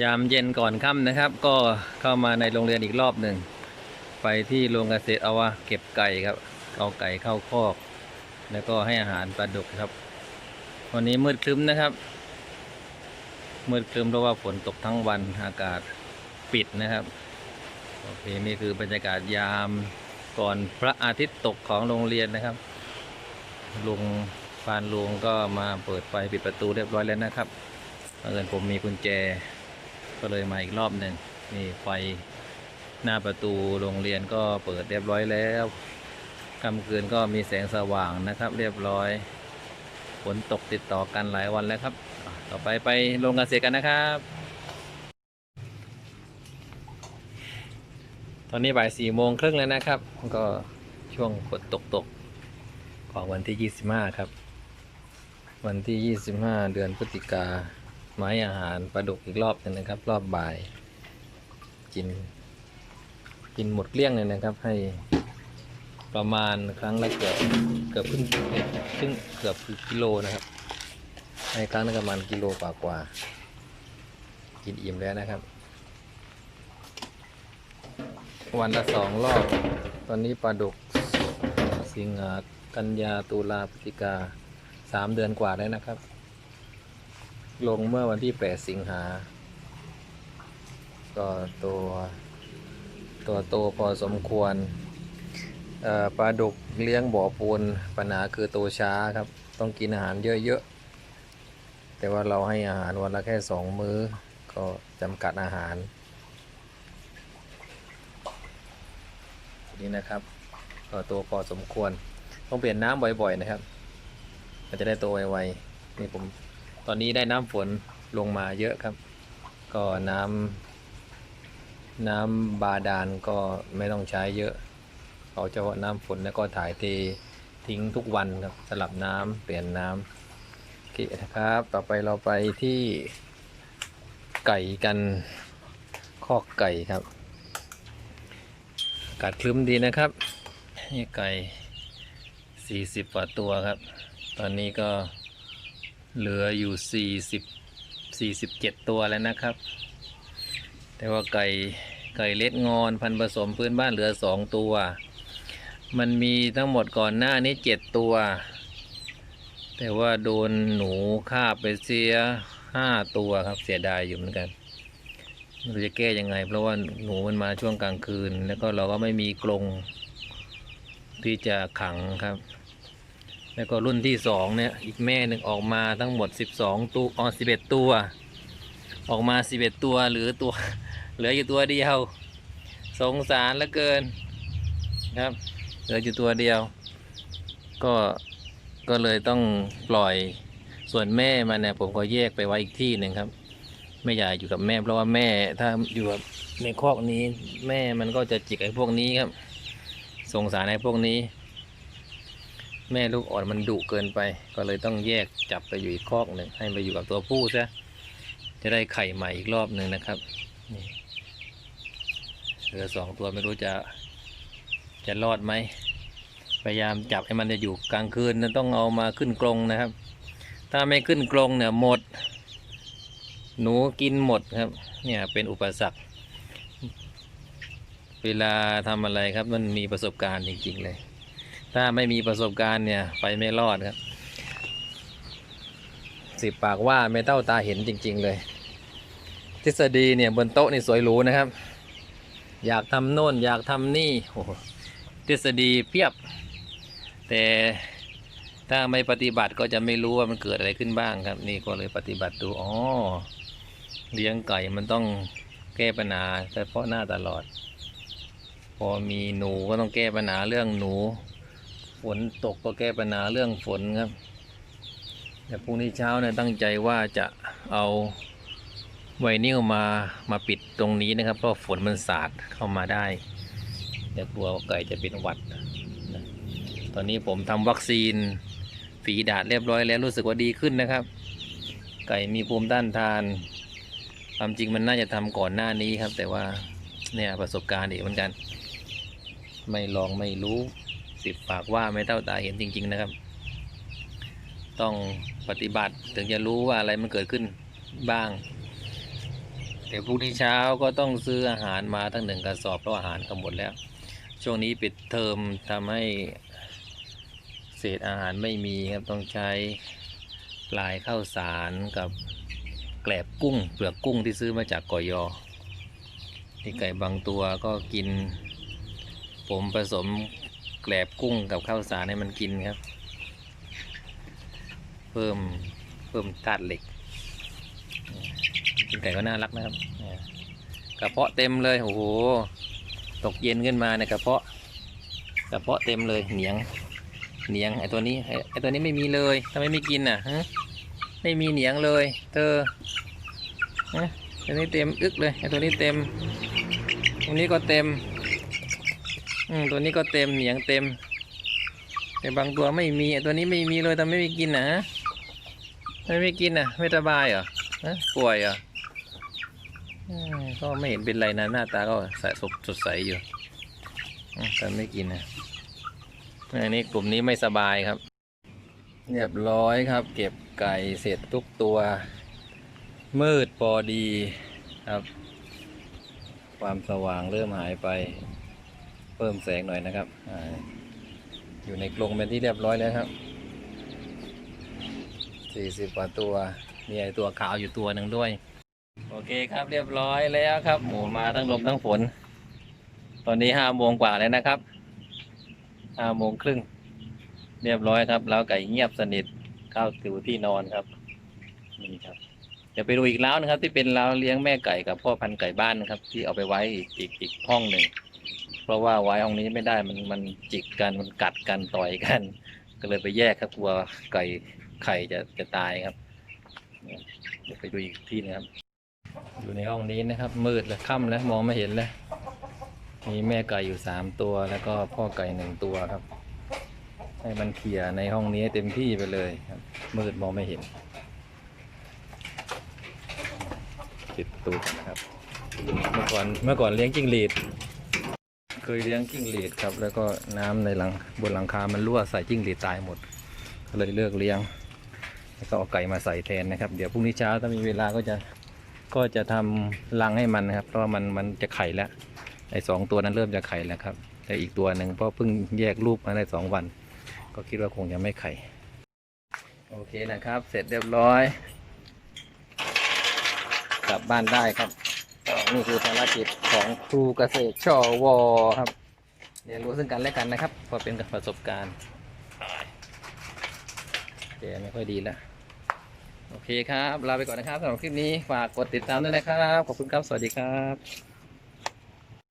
ยามเย็นก่อนค่ำนะครับ ก็เข้ามาในโรงเรียนอีกรอบหนึ่ง ไปที่โรงเกษตรเอาว่าเก็บไก่ครับ เอาไก่เข้าคอก แล้วก็ให้อาหารปลาดุกครับ วันนี้มืดครึ้มนะครับ มืดครึ้มเพราะว่าฝนตกทั้งวันอากาศปิดนะครับโอเคนี่คือบรรยากาศยามก่อนพระอาทิตย์ตกของโรงเรียนนะครับลุงฟานลุงก็มาเปิดไฟปิดประตูเรียบร้อยแล้วนะครับบังเอิญผมมีกุญแจ ก็เลยมาอีกรอบหนึ่งนี่ไฟหน้าประตูโรงเรียนก็เปิดเรียบร้อยแล้วค่ำคืนก็มีแสงสว่างนะครับ เรียบร้อยฝนตกติดต่อกันหลายวันแล้วครับ ต่อไปไปโรงเกษตรกันนะครับ ตอนนี้บ่ายสี่โมงครึ่งแล้วนะครับ ก็ช่วงฝนตกตกของวันที่25ครับ วันที่25เดือนพฤศจิกา ไม้อาหารปลาดุกอีกรอบหนึงนะครับ รอบบ่าย กิน กินหมดเกลี้ยงเลยนะครับ ให้ประมาณครั้งละเกือบเกือบครึ่งครึ่งเกือบกิโลนะครับ ให้ครั้งละประมาณกิโลกว่ากว่ากินอิ่มแล้วนะครับ วันละสองรอบ ตอนนี้ปลาดุกสิงหากันยาตุลาพฤศจิกาสามเดือนกว่าแล้วนะครับ ลงเมื่อวันที่แปดสิงหา ก็ตัว ตัวโตพอสมควรปลาดุกเลี้ยงบ่อปูนปัญหาคือโตช้าครับ ต้องกินอาหารเยอะๆ แต่ว่าเราให้อาหารวันละแค่สองมื้อ ก็จำกัดอาหาร นี่นะครับ ก็โตพอสมควร ต้องเปลี่ยนน้ำบ่อยๆนะครับ มันจะได้โตไวๆนี่ผม ตอนนี้ได้น้ำฝนลงมาเยอะครับ ก็น้ำน้ำบาดาลก็ไม่ต้องใช้เยอะเอาเฉพาะน้ำฝนแล้วก็ถ่ายเททิ้งทุกวันครับสลับน้ำเปลี่ยนน้ำโอเคนะครับ ต่อไปเราไปที่ไก่กันคอกไก่ครับอากาศคลึ้มดีนะครับนี่ไก่ 40กว่าตัวครับ ตอนนี้ก็ เหลืออยู่ 40 47 ตัวแล้วนะครับ แต่ว่าไก่ไก่เล็ดงอนพันผสมพื้นบ้านเหลือ 2 ตัว มันมีทั้งหมดก่อนหน้านี้ 7 ตัว แต่ว่าโดนหนูคาไปเสีย 5 ตัวครับเสียดายอยู่เหมือนกันไม่รู้จะแก้ยังไง เพราะว่าหนูมันมาช่วงกลางคืน แล้วก็เราก็ไม่มีกรงที่จะขังครับ แล้วก็รุ่นที่สองเนี่ยอีกแม่หนึ่งออกมาทั้งหมด 12 ตัวอ๋อ11 ตัว ออกมา 11 ตัวหรือตัวเหลืออยู่ตัวเดียว สงสารเหลือเกินครับเหลืออยู่ตัวเดียว ก็ก็เลยต้องปล่อยส่วนแม่มันเนี่ยผมก็แยกไปไว้อีกที่หนึ่งครับไม่อยากอยู่กับแม่เพราะว่าแม่ถ้าอยู่กับในคอกนี้ แม่มันก็จะจิกไอ้พวกนี้ครับสงสารไอ้พวกนี้ แม่ลูกอ่อนมันดุเกินไป ก็เลยต้องแยกจับไปอยู่อีกคอกหนึ่งให้ไปอยู่กับตัวผู้ซะจะได้ไข่ใหม่อีกรอบหนึ่งนะครับนี่เหลือสองตัวไม่รู้จะจะรอดไหมพยายามจับให้มันจะอยู่กลางคืนนะต้องเอามาขึ้นกรงนะครับ ถ้าไม่ขึ้นกรงเนี่ยหมด หนูกินหมดครับ เนี่ยเป็นอุปสรรค เวลาทำอะไรครับมันมีประสบการณ์จริง ๆ เลย ถ้าไม่มีประสบการณ์เนี่ยไปไม่รอดครับ สิบปากว่าไม่เต้าตาเห็นจริง ๆ เลย ทฤษฎีเนี่ยบนโต๊ะนี่สวยหรูนะครับ อยากทำโน่นอยากทำนี่โอ้ทฤษฎีเพียบ แต่ถ้าไม่ปฏิบัติก็จะไม่รู้ว่ามันเกิดอะไรขึ้นบ้างครับ นี่ก็เลยปฏิบัติดูอ๋อเลี้ยงไก่มันต้องแก้ปัญหาเฉพาะหน้าตลอด พอมีหนูก็ต้องแก้ปัญหาเรื่องหนู ฝนตกก็แก้ปัญหาเรื่องฝนครับ แต่พรุ่งนี้เช้าเนี่ยตั้งใจว่าจะเอาไวนิลมามาปิดตรงนี้นะครับ เพราะฝนมันสาดเข้ามาได้เดี๋ยวกลัวไก่จะเป็นหวัดนะตอนนี้ผมทำวัคซีนฝีดาดเรียบร้อยแล้วรู้สึกว่าดีขึ้นนะครับ ไก่มีภูมิต้านทาน ความจริงมันน่าจะทำก่อนหน้านี้ครับ แต่ว่าเนี่ยประสบการณ์อีกเหมือนกัน ไม่ลองไม่รู้ สิบปากว่าไม่เท่าตาเห็นจริง ๆนะครับ ต้องปฏิบัติถึงจะรู้ว่าอะไรมันเกิดขึ้นบ้างเดี๋ยวพรุ่งนี้เช้าก็ต้องซื้ออาหารมาตั้งหนึ่งกระสอบเพราะอาหารก็หมดแล้ว ช่วงนี้ปิดเทอมทำให้เศษอาหารไม่มีครับต้องใช้ปลายข้าวสารกับแกลบกุ้งเปลือกกุ้งที่ซื้อมาจากกอยอที่ไก่บางตัวก็กิน ผมผสม แกลบกุ้งกับข้าวสารให้มันกินครับ เพิ่มเพิ่มธาตุเหล็กกินไก่ก็น่ารักนะครับกระเพาะเต็มเลยโอ้โหตกเย็นขึ้นมาเนี่ยกระเพาะกระเพาะเต็มเลยเหนียงเหนียงไอตัวนี้ไอตัวนี้ไม่มีเลยทำไมไม่กินอะฮะไม่มีเหนียงเลยเธอฮะตัวนี้เต็มอึกเลยไอตัวนี้เต็มตรงนี้ก็เต็ม อืมตัวนี้ก็เต็มเหนียงเต็ม แต่บางตัวไม่มีตัวนี้ไม่มีเลยทำไมไม่กินนะไมไม่กินอะไม่สบายเหรอฮะป่วยเหรอก็ไม่เห็นเป็นไรนะหน้าตาก็ใสสดสดใสอยู่แต่ไม่กินนะอันนี้กลุ่มนี้ไม่สบายครับ เรียบร้อยครับ เก็บไก่เสร็จทุกตัว มืดพอดีครับ ความสว่างเริ่มหายไป พิ่มแสงหน่อยนะครับออยู่ในกรงเป็นที่เรียบร้อยแล้วครับสี่สิบกว่าตัวมีไอตัวขาวอยู่ตัวหนึ่งด้วย โอเคครับเรียบร้อยแล้วครับหมูมาทั้งลมทั้งฝน ตอนนี้ห้าโมงกว่าแล้วนะครับห้าโมงครึ่งเรียบร้อยครับ แล้วไก่เงียบสนิทเข้าสู่ที่นอนครับนี่ครับเดี๋ยวไปดูอีกแล้วนะครับ ที่เป็นเราเลี้ยงแม่ไก่กับพ่อพันธุ์ไก่บ้านนะครับ ที่เอาไปไว้อีกอีกอีกห้องหนึ่ง เพราะว่าไว้ห้องนี้ไม่ได้มันมันจิกกันมันกัดกันต่อยกัน ก็เลยไปแยกครับกลัวไก่ไข่จะจะตายครับเดี๋ยวไปดูอีกที่นะครับ อยู่ในห้องนี้นะครับ มืดแล้วค่ำแล้วมองไม่เห็นแล้วมีแม่ไก่อยู่สามตัว แล้วก็พ่อไก่หนึ่งตัวครับ ให้มันเขี่ยในห้องนี้เต็มที่ไปเลยครับ มืดมองไม่เห็นติดตูดนะครับ เมื่อก่อนเมื่อก่อนเลี้ยงจิ้งหรีด เคยเลี้ยงจิ้งหรีดครับ แล้วก็น้ำในหลังบนหลังคา มันรั่วใส่จิ้งหรีดตายหมด ก็เลยเลิกเลี้ยง แล้วก็เอาไก่มาใส่แทนนะครับ เดี๋ยวพรุ่งนี้เช้าถ้ามีเวลาก็จะก็จะทำรังให้มันนะครับ เพราะว่ามันมันจะไข่แล้ว ไอ้สองตัวนั้นเริ่มจะไข่แล้วครับ แต่อีกตัวหนึ่งเพราะเพิ่งแยกลูกมาได้สองวัน ก็คิดว่าคงยังไม่ไข่ โอเคนะครับ เสร็จเรียบร้อย กลับบ้านได้ครับ นี่คือภารกิจของครูเกษตรชอวอครับ เรียนรู้ซึ่งกันและกันนะครับเพอเป็นกับประสบการณ์แกไม่ค่อยดีแล้ว โอเคครับ ลาไปก่อนนะครับสำหรับคลิปนี้ ฝากกดติดตามด้วยนะครับ ขอบคุณครับ สวัสดีครับ